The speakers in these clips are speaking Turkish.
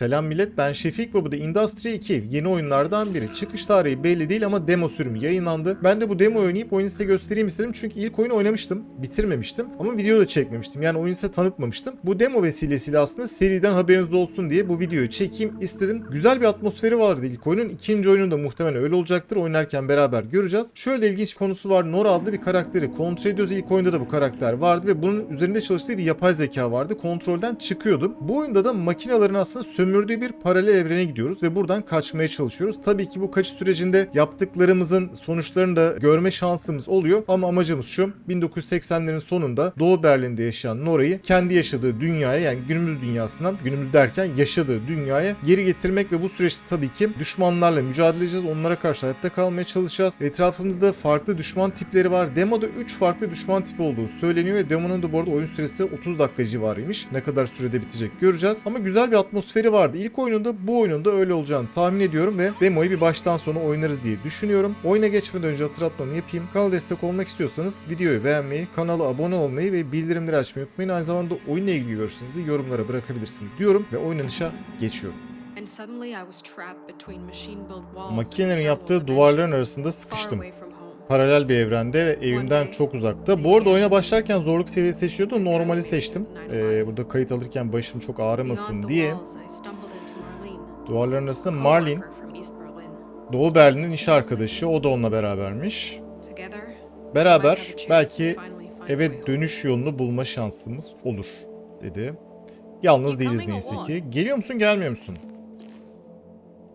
Selam millet ben Şefik ve bu da Industry 2 yeni oyunlardan biri. Çıkış tarihi belli değil ama demo sürümü yayınlandı. Ben de bu demo oynayıp oyunu size göstereyim istedim çünkü ilk oyunu oynamıştım, bitirmemiştim ama video da çekmemiştim. Yani oyunu size tanıtmamıştım. Bu demo vesilesiyle aslında seriden haberiniz olsun diye bu videoyu çekeyim istedim. Güzel bir atmosferi vardı ilk oyunun. İkinci oyunun da muhtemelen öyle olacaktır. Oynarken beraber göreceğiz. Şöyle ilginç bir konusu var. Nora adlı bir karakteri kontrol ediyoruz. İlk oyunda da bu karakter vardı ve bunun üzerinde çalıştığı bir yapay zeka vardı. Kontrolden çıkıyordu. Bu oyunda da makinelerin aslında sömürdüğü bir paralel evrene gidiyoruz ve buradan kaçmaya çalışıyoruz. Tabii ki bu kaçış sürecinde yaptıklarımızın sonuçlarını da görme şansımız oluyor ama amacımız şu 1980'lerin sonunda Doğu Berlin'de yaşayan Nora'yı kendi yaşadığı dünyaya yani günümüz dünyasına günümüz derken yaşadığı dünyaya geri getirmek ve bu süreçte tabii ki düşmanlarla mücadele edeceğiz. Onlara karşı hayatta kalmaya çalışacağız. Etrafımızda farklı düşman tipleri var. Demoda 3 farklı düşman tipi olduğu söyleniyor ve demonun da bu arada oyun süresi 30 dakika civarıymış. Ne kadar sürede bitecek göreceğiz. Ama güzel bir atmosferi vardı. İlk oyununda bu oyununda öyle olacağını tahmin ediyorum ve demoyu bir baştan sona oynarız diye düşünüyorum. Oyuna geçmeden önce hatırlatmamı yapayım. Kanala destek olmak istiyorsanız videoyu beğenmeyi, kanala abone olmayı ve bildirimleri açmayı unutmayın. Aynı zamanda oyunla ilgili görüşlerinizi yorumlara bırakabilirsiniz diyorum ve oynanışa geçiyorum. Makinelerin yaptığı duvarların arasında sıkıştım. Paralel bir evrende ve evimden çok uzakta. Bu arada oyuna başlarken zorluk seviyesi seçiyordum. Normali seçtim. Ee, burada kayıt alırken başım çok ağrımasın diye. Duvarların arasında Marlin. Doğu Berlin'in iş arkadaşı. O da onunla berabermiş. Beraber belki eve dönüş yolunu bulma şansımız olur dedi. Yalnız değiliz neyse ki. Geliyor musun gelmiyor musun?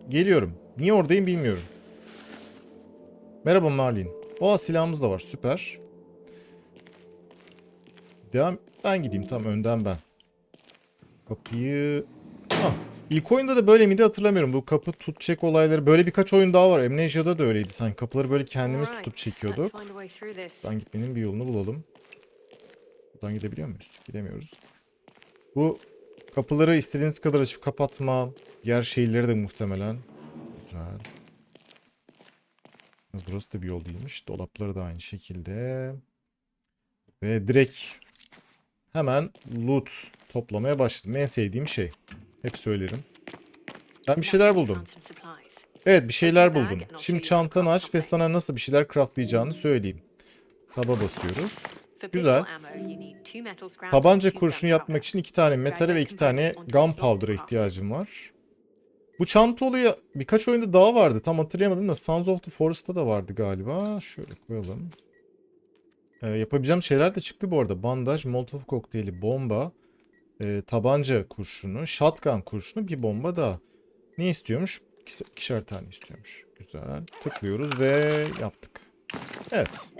Geliyorum. Niye oradayım bilmiyorum. Merhaba Marlin. Oha silahımız da var süper. Devam. Ben gideyim tam önden ben. Kapıyı... Ah, ilk oyunda da böyle miydi hatırlamıyorum. Bu kapı tut çek olayları. Böyle birkaç oyun daha var. Amnesia'da da öyleydi sanki. Kapıları böyle kendimiz tutup çekiyorduk. Buradan gitmenin bir yolunu bulalım. Buradan gidebiliyor muyuz? Gidemiyoruz. Bu kapıları istediğiniz kadar açıp kapatma. Diğer şeyleri de muhtemelen. Güzel. Burası da bir yol değilmiş. Dolapları da aynı şekilde. Ve direkt hemen loot toplamaya başladım. En sevdiğim şey. Hep söylerim. Ben bir şeyler buldum. Evet bir şeyler buldum. Şimdi çantanı aç ve sana nasıl bir şeyler craftlayacağını söyleyeyim. Taba basıyoruz. Güzel. Tabanca kurşunu yapmak için iki tane metale ve iki tane gunpowder'a ihtiyacım var. Bu çanta olayı birkaç oyunda daha vardı. Tam hatırlayamadım da Sons of the Forest'ta da vardı galiba. Şöyle koyalım. Ee, yapabileceğim şeyler de çıktı bu arada. Bandaj, molotov kokteyli, bomba, e, tabanca kurşunu, shotgun kurşunu, bir bomba daha. Ne istiyormuş? İkisi- İkişer tane istiyormuş. Güzel. Tıklıyoruz ve yaptık. Evet.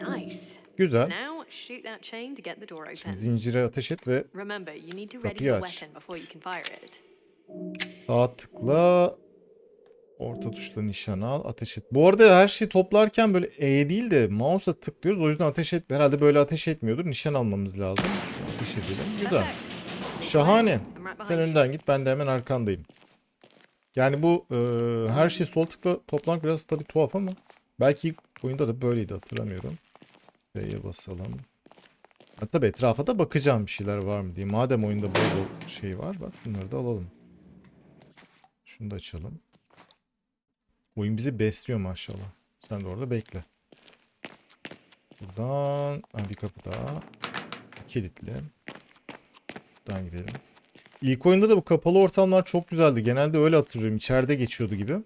Güzel. Şimdi zincire ateş et ve Kapıyı aç. Sağ tıkla orta tuşla nişan al ateş et. Bu arada her şeyi toplarken böyle E değil de mouse'a tıklıyoruz. O yüzden ateş et. Herhalde böyle ateş etmiyordur. Nişan almamız lazım. Şu ateş edelim. Güzel. Şahane. Sen önden git ben de hemen arkandayım. Yani bu e, her şey sol tıkla toplamak biraz tabii tuhaf ama belki oyunda da böyleydi hatırlamıyorum. B'ye basalım. Ha, tabii etrafa da bakacağım bir şeyler var mı diye. Madem oyunda bol şey var bak bunları da alalım. Şunu da açalım. Oyun bizi besliyor maşallah. Sen de orada bekle. Buradan ha, bir kapı daha. Kilitli. Şuradan gidelim. İlk oyunda da bu kapalı ortamlar çok güzeldi. Genelde öyle hatırlıyorum. İçeride geçiyordu gibi.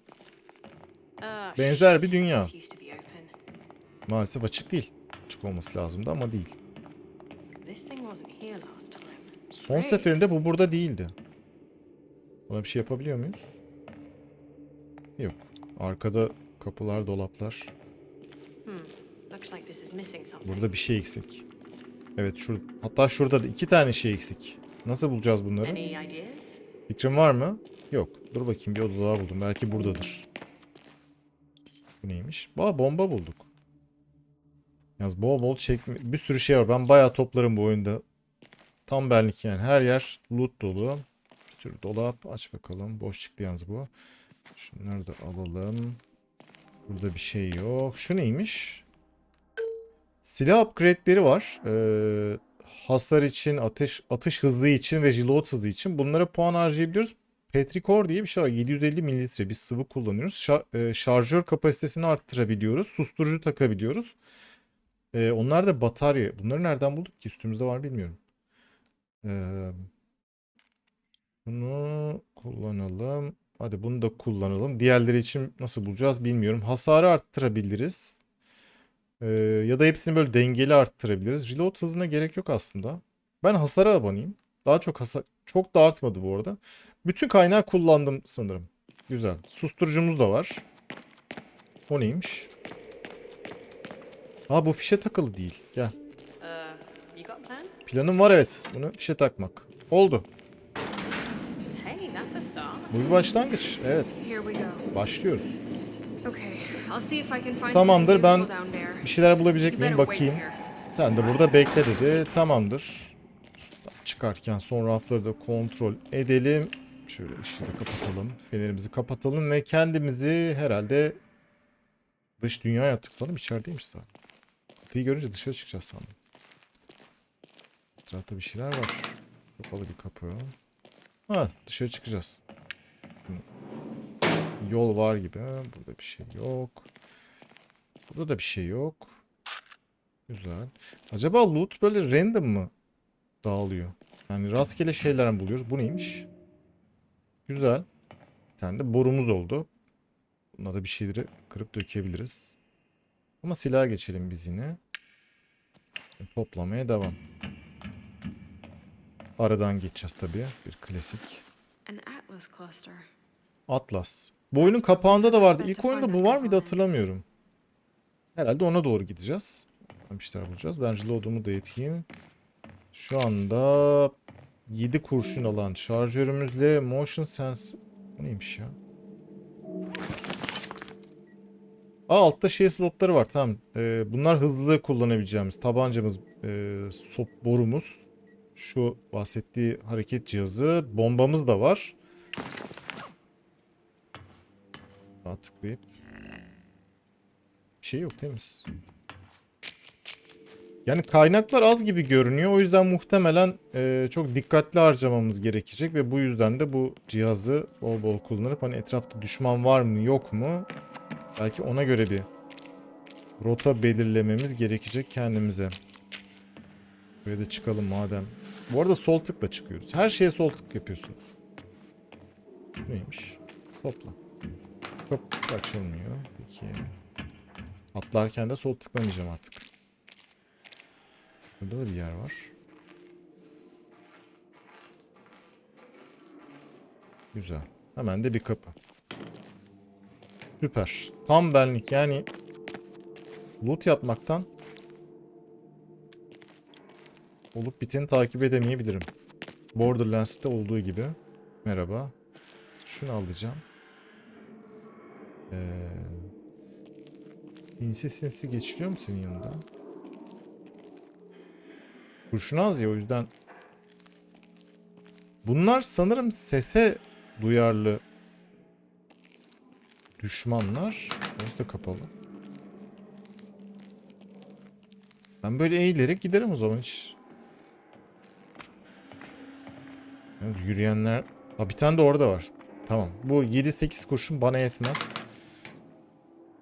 Ah, Benzer bir dünya. Maalesef açık değil. Açık olması lazımdı ama değil. Son seferinde bu burada değildi. Buna bir şey yapabiliyor muyuz? Yok. Arkada kapılar, dolaplar. Hmm. Burada bir şey eksik. Evet şur hatta şurada da iki tane şey eksik. Nasıl bulacağız bunları? Fikrin var mı? Yok. Dur bakayım bir oda daha buldum. Belki buradadır. Bu neymiş? Aa bomba bulduk. Yalnız bol bol çekme... Bir sürü şey var. Ben bayağı toplarım bu oyunda. Tam benlik yani. Her yer loot dolu. Bir sürü dolap. Aç bakalım. Boş çıktı yalnız bu. Şunları da alalım. Burada bir şey yok. Şu neymiş? Silah upgrade'leri var. Ee, hasar için, ateş atış hızı için ve reload hızı için bunlara puan harcayabiliyoruz. Petrichor diye bir şey var. 750 mililitre bir sıvı kullanıyoruz. Şa- e, şarjör kapasitesini arttırabiliyoruz. Susturucu takabiliyoruz. E, onlar da batarya. Bunları nereden bulduk ki? Üstümüzde var bilmiyorum. E, bunu kullanalım. Hadi bunu da kullanalım. Diğerleri için nasıl bulacağız bilmiyorum. Hasarı arttırabiliriz. E, ya da hepsini böyle dengeli arttırabiliriz. Reload hızına gerek yok aslında. Ben hasara abanayım. Daha çok hasar çok da artmadı bu arada. Bütün kaynağı kullandım sanırım. Güzel. Susturucumuz da var. O neymiş? Aa bu fişe takılı değil. Gel. Plan? Planım var evet. Bunu fişe takmak. Oldu. Bu bir başlangıç. Evet. Başlıyoruz. Tamamdır, ben. Bir şeyler bulabilecek miyim bakayım. Sen de burada bekle dedi. Tamamdır. Çıkarken son rafları da kontrol edelim. Şöyle ışığı da kapatalım. Fenerimizi kapatalım ve kendimizi herhalde dış dünya yaptık sanırım. içerideymiş zaten. Kapıyı görünce dışarı çıkacağız sandım. Etrafta bir şeyler var. Kapalı bir kapı. Ha dışarı çıkacağız. Yol var gibi. Burada bir şey yok. Burada da bir şey yok. Güzel. Acaba loot böyle random mı dağılıyor? Yani rastgele şeyler mi buluyoruz? Bu neymiş? Güzel. Bir tane de borumuz oldu. Buna da bir şeyleri kırıp dökebiliriz. Ama silaha geçelim biz yine. Toplamaya devam. Aradan geçeceğiz tabii. Bir klasik. Atlas. Bu oyunun kapağında da vardı. İlk oyunda bu var mıydı hatırlamıyorum. Herhalde ona doğru gideceğiz. Bir şeyler bulacağız. Ben reload'umu da yapayım. Şu anda 7 kurşun alan şarjörümüzle motion sense... Bu neymiş ya? Aa altta şey slotları var tamam. Ee, bunlar hızlı kullanabileceğimiz tabancamız, e, sop borumuz. Şu bahsettiği hareket cihazı. Bombamız da var. Daha tıklayıp. Bir şey yok temiz. Yani kaynaklar az gibi görünüyor. O yüzden muhtemelen e, çok dikkatli harcamamız gerekecek ve bu yüzden de bu cihazı bol bol kullanıp hani etrafta düşman var mı yok mu belki ona göre bir rota belirlememiz gerekecek kendimize. Buraya da çıkalım madem. Bu arada sol tıkla çıkıyoruz. Her şeye sol tık yapıyorsunuz. Neymiş? Topla. Kapı açılmıyor. Peki. Atlarken de sol tıklamayacağım artık. Burada da bir yer var. Güzel. Hemen de bir kapı. Süper. Tam benlik yani loot yapmaktan olup biteni takip edemeyebilirim. Borderlands'te olduğu gibi. Merhaba. Şunu alacağım. Ee, sinsi sinsi geçiriyor mu senin yanında? Kurşun az ya o yüzden. Bunlar sanırım sese duyarlı düşmanlar. Orası da kapalı. Ben böyle eğilerek giderim o zaman hiç. Yalnız yürüyenler... Ha bir tane de orada var. Tamam. Bu 7-8 kurşun bana yetmez.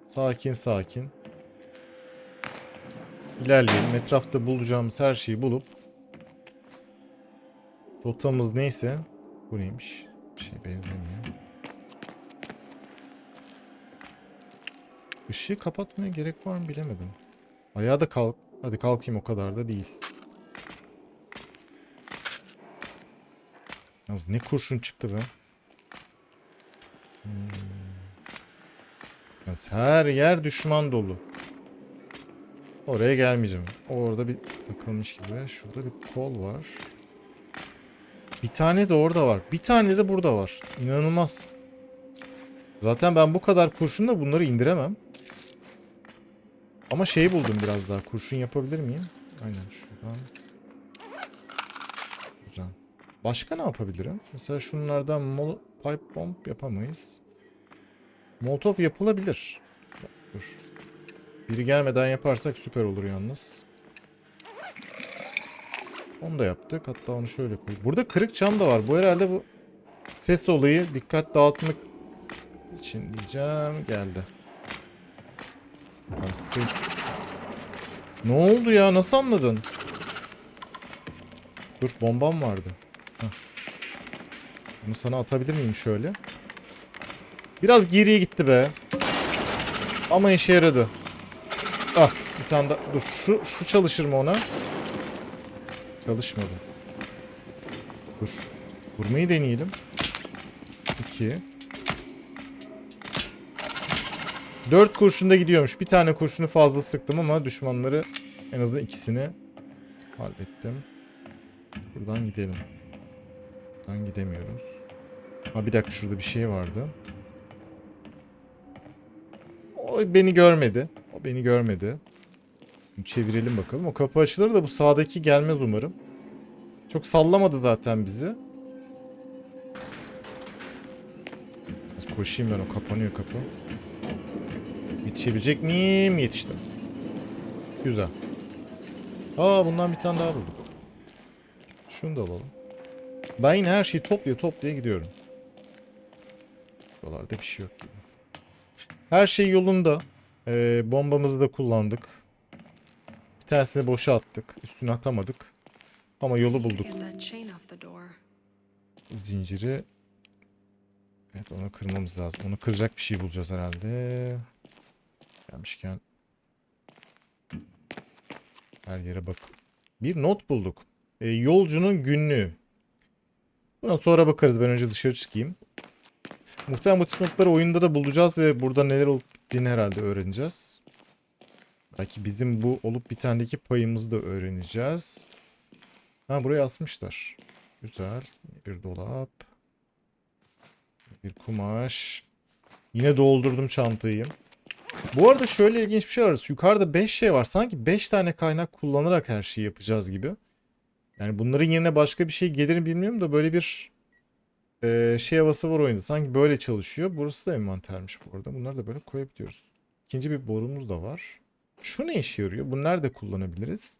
Sakin sakin. İlerleyelim. Etrafta bulacağımız her şeyi bulup rotamız neyse bu neymiş? Bir şey benzemiyor. Işığı kapatmaya gerek var mı bilemedim. Ayağa da kalk. Hadi kalkayım o kadar da değil. Yalnız ne kurşun çıktı be. Hmm. Yalnız her yer düşman dolu. Oraya gelmeyeceğim. Orada bir takılmış gibi. Şurada bir kol var. Bir tane de orada var. Bir tane de burada var. İnanılmaz. Zaten ben bu kadar kurşunla bunları indiremem. Ama şeyi buldum biraz daha. Kurşun yapabilir miyim? Aynen şuradan. Başka ne yapabilirim? Mesela şunlardan mol pipe bomb yapamayız. Molotov yapılabilir. Dur. Biri gelmeden yaparsak süper olur yalnız. Onu da yaptık. Hatta onu şöyle koy. Burada kırık cam da var. Bu herhalde bu ses olayı dikkat dağıtmak için diyeceğim geldi. Abi ses. Ne oldu ya? Nasıl anladın? Dur bombam vardı. Heh. Bunu sana atabilir miyim şöyle? Biraz geriye gitti be. Ama işe yaradı. Ah bir tane daha. Dur şu, şu çalışır mı ona? Çalışmadı. Dur. Vurmayı deneyelim. 2 4 kurşunda gidiyormuş. Bir tane kurşunu fazla sıktım ama düşmanları en azından ikisini hallettim. Buradan gidelim. Buradan gidemiyoruz. Ha bir dakika şurada bir şey vardı. O beni görmedi. O beni görmedi. Şimdi Çevirelim bakalım. O kapı açılır da bu sağdaki gelmez umarım. Çok sallamadı zaten bizi. Biraz koşayım ben o kapanıyor kapı. Yetişebilecek miyim? Yetiştim. Güzel. Aa bundan bir tane daha bulduk. Şunu da alalım. Ben yine her şeyi toplaya toplaya gidiyorum. Buralarda bir şey yok gibi. Her şey yolunda. Ee, bombamızı da kullandık. Bir tanesini boşa attık. Üstüne atamadık. Ama yolu bulduk. Zinciri. Evet onu kırmamız lazım. Onu kıracak bir şey bulacağız herhalde. Gelmişken. Her yere bak. Bir not bulduk. Ee, yolcunun günlüğü. Buna sonra bakarız. Ben önce dışarı çıkayım. Muhtemelen bu tip notları oyunda da bulacağız ve burada neler olup bittiğini herhalde öğreneceğiz. Belki bizim bu olup bitendeki payımızı da öğreneceğiz. Ha buraya asmışlar. Güzel. Bir dolap. Bir kumaş. Yine doldurdum çantayı. Bu arada şöyle ilginç bir şey var. Yukarıda 5 şey var. Sanki 5 tane kaynak kullanarak her şeyi yapacağız gibi. Yani bunların yerine başka bir şey gelir mi bilmiyorum da böyle bir e, şey havası var oyunda. Sanki böyle çalışıyor. Burası da envantermiş bu arada. Bunları da böyle koyabiliyoruz. İkinci bir borumuz da var. Şu ne işe yarıyor? Bunu nerede kullanabiliriz?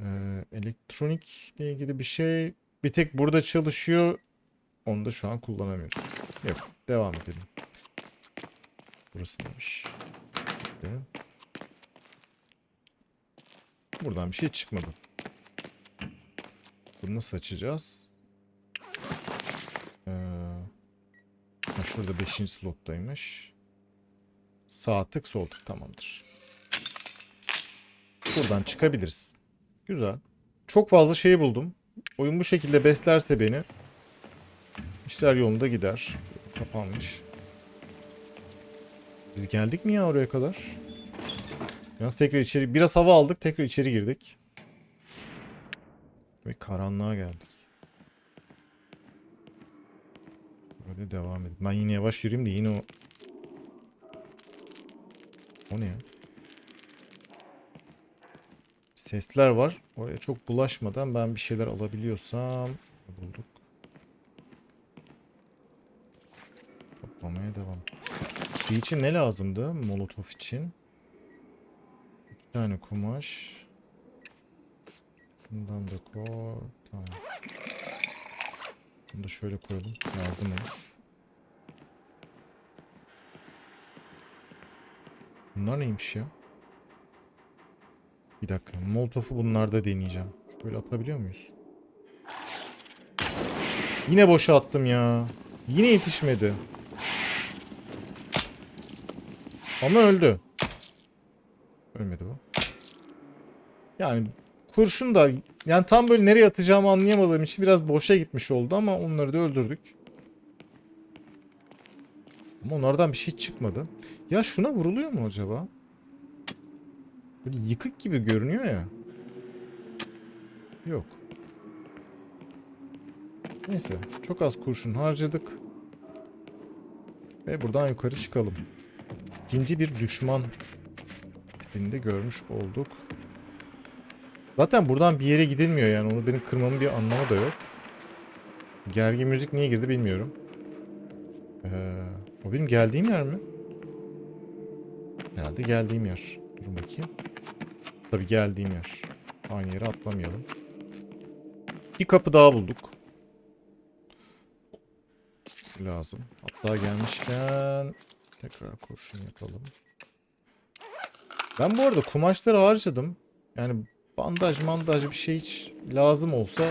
Ee, elektronikle ilgili bir şey bir tek burada çalışıyor. Onu da şu an kullanamıyoruz. Yok. Devam edelim. Burası neymiş? Buradan bir şey çıkmadı. Bunu nasıl açacağız? Ee, ha şurada 5. slottaymış. Sağ tık sol tık tamamdır. Buradan çıkabiliriz. Güzel. Çok fazla şey buldum. Oyun bu şekilde beslerse beni işler yolunda gider. Kapanmış. Biz geldik mi ya oraya kadar? Biraz tekrar içeri biraz hava aldık tekrar içeri girdik. Ve karanlığa geldik. Böyle devam edin. Ben yine yavaş yürüyeyim de yine o O ne ya? Sesler var. Oraya çok bulaşmadan ben bir şeyler alabiliyorsam bulduk. Toplamaya devam. Şey için ne lazımdı? Molotof için. İki tane kumaş. Bundan da koy. Tamam. Bunu da şöyle koyalım. Lazım olur. Bunlar neymiş ya? Bir dakika. Molotof'u bunlarda deneyeceğim. Şöyle atabiliyor muyuz? Yine boşa attım ya. Yine yetişmedi. Ama öldü. Ölmedi bu. Yani kurşun da yani tam böyle nereye atacağımı anlayamadığım için biraz boşa gitmiş oldu ama onları da öldürdük. Ama onlardan bir şey çıkmadı. Ya şuna vuruluyor mu acaba? Böyle yıkık gibi görünüyor ya. Yok. Neyse. Çok az kurşun harcadık. Ve buradan yukarı çıkalım. İkinci bir düşman tipinde görmüş olduk. Zaten buradan bir yere gidilmiyor yani. Onu benim kırmamın bir anlamı da yok. Gergin müzik niye girdi bilmiyorum. Ee, o benim geldiğim yer mi? Herhalde geldiğim yer. Durun bakayım. Tabii geldiğim yer. Aynı yere atlamayalım. Bir kapı daha bulduk. lazım. Hatta gelmişken tekrar kurşun yapalım. Ben bu arada kumaşları harcadım. Yani bandaj mandaj bir şey hiç lazım olsa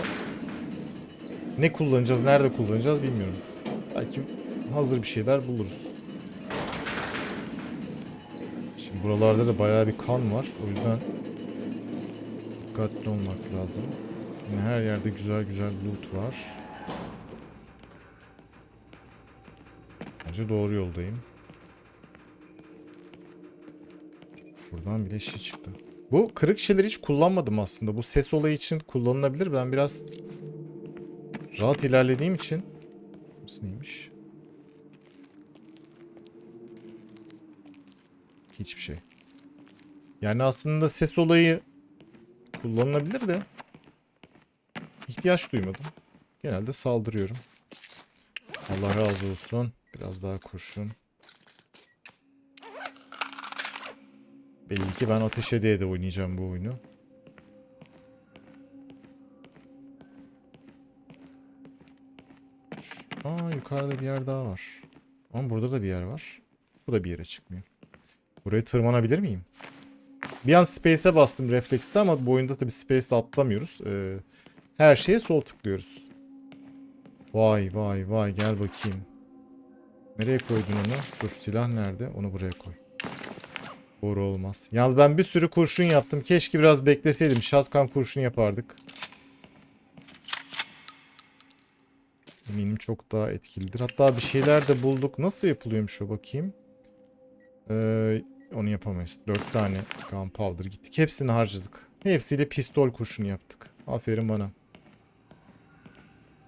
ne kullanacağız, nerede kullanacağız bilmiyorum. Belki hazır bir şeyler buluruz. Şimdi buralarda da bayağı bir kan var. O yüzden dikkatli olmak lazım. Yine her yerde güzel güzel loot var. Bence doğru yoldayım. Buradan bile şey çıktı. Bu kırık şeyleri hiç kullanmadım aslında. Bu ses olayı için kullanılabilir. Ben biraz rahat ilerlediğim için. Şurası neymiş? Hiçbir şey. Yani aslında ses olayı kullanılabilir de ihtiyaç duymadım. Genelde saldırıyorum. Allah razı olsun. Biraz daha kurşun. Belli ki ben ateş edeye de oynayacağım bu oyunu. Aa yukarıda bir yer daha var. Ama burada da bir yer var. Bu da bir yere çıkmıyor. Buraya tırmanabilir miyim? Bir an Space'e bastım refleksi ama bu oyunda tabi Space'de atlamıyoruz. Ee, her şeye sol tıklıyoruz. Vay vay vay gel bakayım. Nereye koydun onu? Dur silah nerede? Onu buraya koy. Doğru olmaz. Yalnız ben bir sürü kurşun yaptım. Keşke biraz bekleseydim. Shotgun kurşun yapardık. Eminim çok daha etkilidir. Hatta bir şeyler de bulduk. Nasıl yapılıyormuş o bakayım. Ee, onu yapamayız. Dört tane gunpowder gittik. Hepsini harcadık. Hepsiyle pistol kurşunu yaptık. Aferin bana.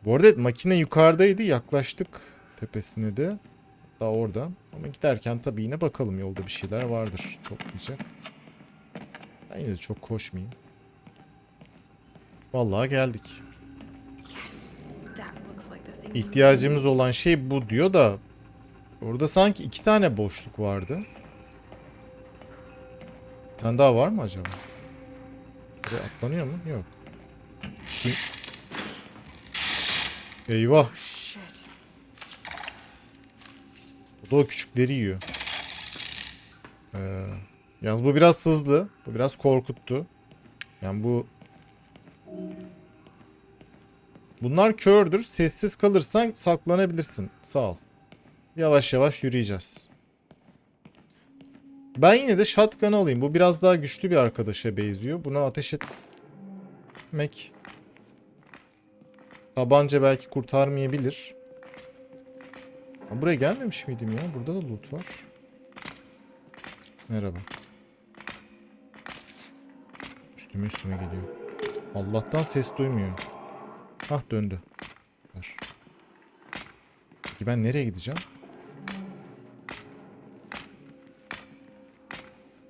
Bu arada makine yukarıdaydı. Yaklaştık tepesine de. Daha orada. Ama giderken tabii yine bakalım yolda bir şeyler vardır toplayacak. Ben yine de çok koşmayayım. Vallahi geldik. İhtiyacımız olan şey bu diyor da orada sanki iki tane boşluk vardı. Bir tane daha var mı acaba? Buraya atlanıyor mu? Yok. Kim? Eyvah. O da o küçükleri yiyor. Ee, yalnız bu biraz hızlı. Bu biraz korkuttu. Yani bu... Bunlar kördür. Sessiz kalırsan saklanabilirsin. Sağ ol. Yavaş yavaş yürüyeceğiz. Ben yine de shotgun alayım. Bu biraz daha güçlü bir arkadaşa benziyor. Buna ateş etmek... Tabanca belki kurtarmayabilir. Ha, buraya gelmemiş miydim ya? Burada da loot var. Merhaba. Üstüme üstüme geliyor. Allah'tan ses duymuyor. Hah döndü. Süper. Peki ben nereye gideceğim?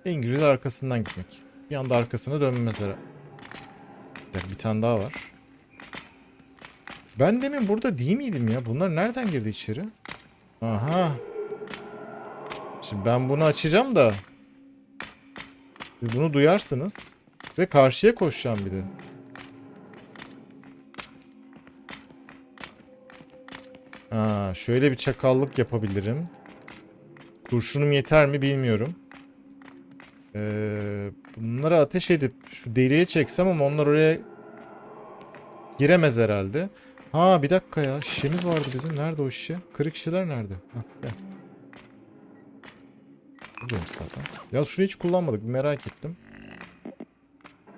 En arkasından gitmek. Bir anda arkasına dönme mesela. Bir tane daha var. Ben demin burada değil miydim ya? Bunlar nereden girdi içeri? Aha. Şimdi ben bunu açacağım da. Siz bunu duyarsınız. Ve karşıya koşacağım bir de. Ha, şöyle bir çakallık yapabilirim. Kurşunum yeter mi bilmiyorum. Ee, bunları ateş edip şu deliğe çeksem ama onlar oraya giremez herhalde. Ha bir dakika ya. Şişemiz vardı bizim. Nerede o şişe? Kırık şişeler nerede? Hah, gel. Buradaymış zaten. Ya şunu hiç kullanmadık. Merak ettim.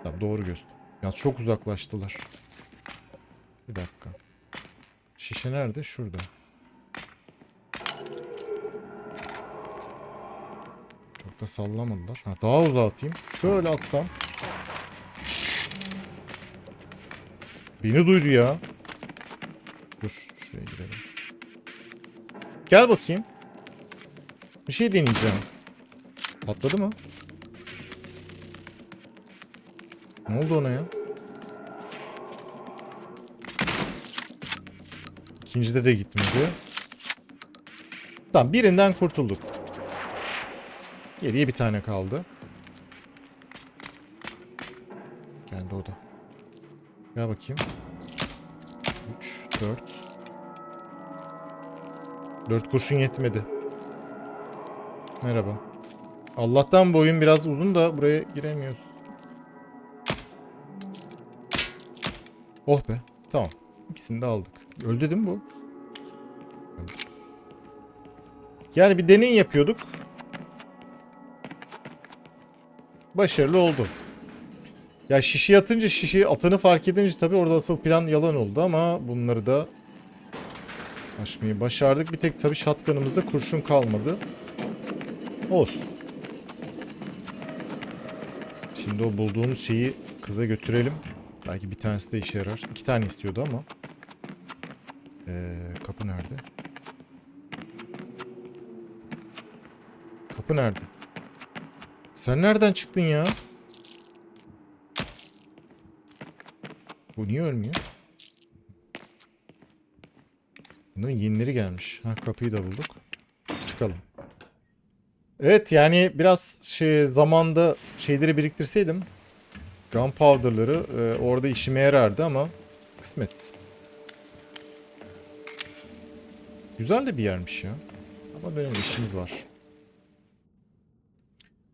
Tamam doğru göster. Yalnız çok uzaklaştılar. Bir dakika. Şişe nerede? Şurada. Çok da sallamadılar. Ha, daha uzağa atayım. Şöyle atsam. Beni duydu ya. Dur şuraya girelim. Gel bakayım. Bir şey deneyeceğim. Patladı mı? Ne oldu ona ya? İkincide de gitmedi. Tamam birinden kurtulduk. Geriye bir tane kaldı. Geldi o da. Gel bakayım. 3, 4. Dört kurşun yetmedi. Merhaba. Allah'tan bu oyun biraz uzun da buraya giremiyoruz. Oh be. Tamam. İkisini de aldık. Öldü değil mi bu? Öldü. Yani bir deney yapıyorduk. Başarılı oldu. Ya şişi atınca şişi atını fark edince tabii orada asıl plan yalan oldu ama bunları da aşmayı başardık. Bir tek tabii şatkanımızda kurşun kalmadı. Olsun. Şimdi o bulduğumuz şeyi kıza götürelim. Belki bir tanesi de işe yarar. İki tane istiyordu ama. Ee, kapı nerede? Kapı nerede? Sen nereden çıktın ya? Bu niye ölmüyor? Bunların yenileri gelmiş. Ha kapıyı da bulduk. Çıkalım. Evet yani biraz şey zamanda şeyleri biriktirseydim gunpowder'ları e, orada işime yarardı ama kısmet. Güzel de bir yermiş ya. Ama benim işimiz var.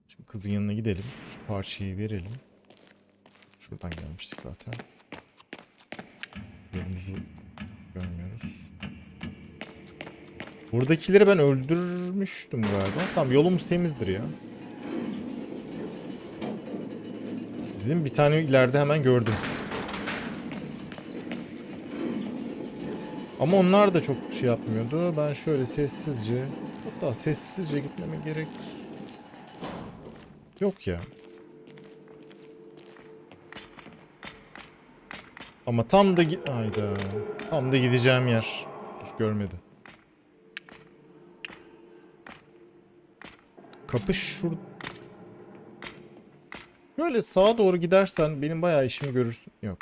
Şimdi kızın yanına gidelim. Şu parçayı verelim. Şuradan gelmiştik zaten. Yolumuzu görmüyoruz. Buradakileri ben öldürmüştüm galiba. Tamam yolumuz temizdir ya. Dedim bir tane ileride hemen gördüm. Ama onlar da çok şey yapmıyordu. Ben şöyle sessizce hatta sessizce gitmeme gerek yok ya. Ama tam da Hayda. Tam da gideceğim yer. Dur görmedi. Kapı şur... Böyle sağa doğru gidersen benim bayağı işimi görürsün. Yok.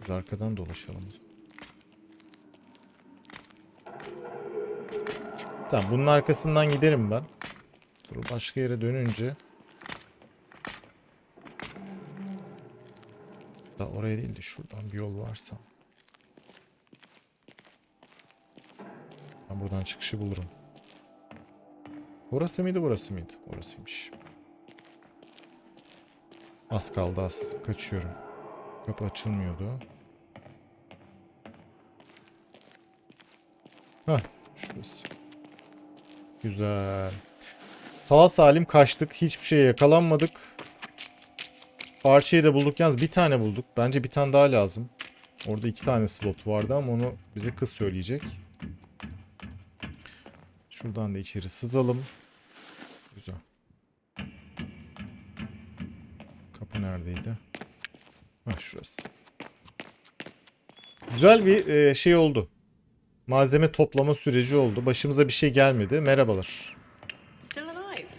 Biz arkadan dolaşalım. o. Tamam bunun arkasından giderim ben. Dur başka yere dönünce. Da oraya değil de şuradan bir yol varsa. Ben buradan çıkışı bulurum. Orası mıydı burası mıydı? Orasıymış. Az kaldı az. Kaçıyorum. Kapı açılmıyordu. Hah şurası. Güzel. Sağ salim kaçtık. Hiçbir şeye yakalanmadık. Parçayı da bulduk. Yalnız bir tane bulduk. Bence bir tane daha lazım. Orada iki tane slot vardı ama onu bize kız söyleyecek. Şuradan da içeri sızalım. Güzel. Kapı neredeydi? Hah şurası. Güzel bir e, şey oldu. Malzeme toplama süreci oldu. Başımıza bir şey gelmedi. Merhabalar.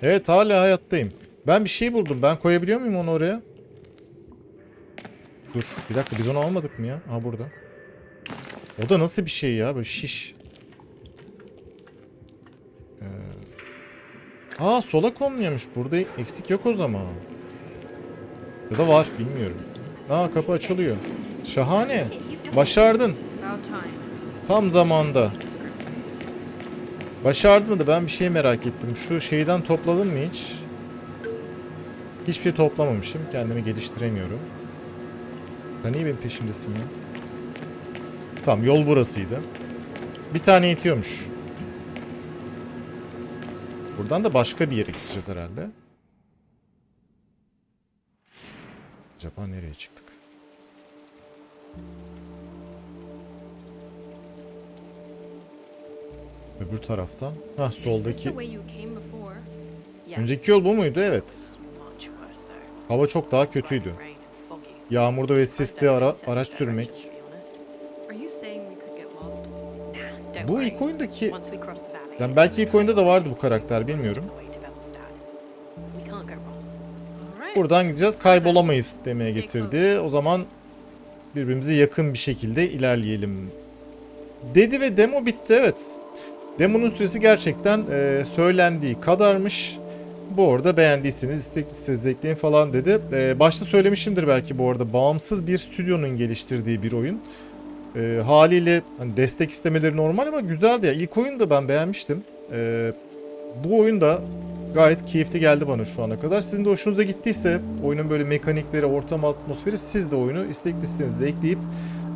Evet hala hayattayım. Ben bir şey buldum. Ben koyabiliyor muyum onu oraya? Dur bir dakika biz onu almadık mı ya? Ha burada. O da nasıl bir şey ya? Böyle şiş. Ee... Aa sola konmuyormuş. Burada eksik yok o zaman. Ya da var bilmiyorum. Aa kapı açılıyor. Şahane. Başardın. Tam zamanda. Başardın da ben bir şey merak ettim. Şu şeyden topladın mı hiç? Hiçbir şey toplamamışım. Kendimi geliştiremiyorum. Sen niye benim peşimdesin ya? Tamam yol burasıydı. Bir tane yetiyormuş. Buradan da başka bir yere gideceğiz herhalde. Acaba nereye çıktık? Öbür taraftan. Hah soldaki. Önceki yol bu muydu? Evet. Hava çok daha kötüydü. Yağmurda ve sisli ara, araç sürmek. Bu ilk oyundaki... Yani belki ilk oyunda da vardı bu karakter bilmiyorum. Buradan gideceğiz kaybolamayız demeye getirdi. O zaman birbirimize yakın bir şekilde ilerleyelim. Dedi ve demo bitti evet. Demonun süresi gerçekten e, söylendiği kadarmış. Bu arada beğendiyseniz isterseniz ekleyin falan dedi. E, başta söylemişimdir belki bu arada bağımsız bir stüdyonun geliştirdiği bir oyun. Ee, haliyle hani destek istemeleri normal ama güzeldi ya. İlk oyunu da ben beğenmiştim. Ee, bu oyun da gayet keyifli geldi bana şu ana kadar. Sizin de hoşunuza gittiyse oyunun böyle mekanikleri, ortam atmosferi siz de oyunu istek listenize ekleyip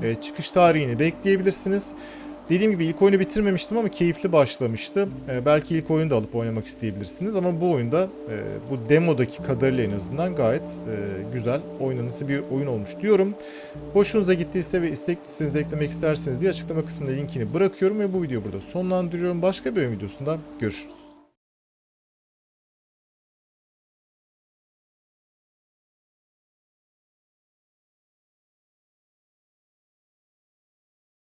e, çıkış tarihini bekleyebilirsiniz. Dediğim gibi ilk oyunu bitirmemiştim ama keyifli başlamıştı. E, belki ilk oyunu da alıp oynamak isteyebilirsiniz ama bu oyunda e, bu demodaki kadarıyla en azından gayet e, güzel oynanısı bir oyun olmuş diyorum. Hoşunuza gittiyse ve istek listenize eklemek isterseniz diye açıklama kısmında linkini bırakıyorum ve bu videoyu burada sonlandırıyorum. Başka bir oyun videosunda görüşürüz.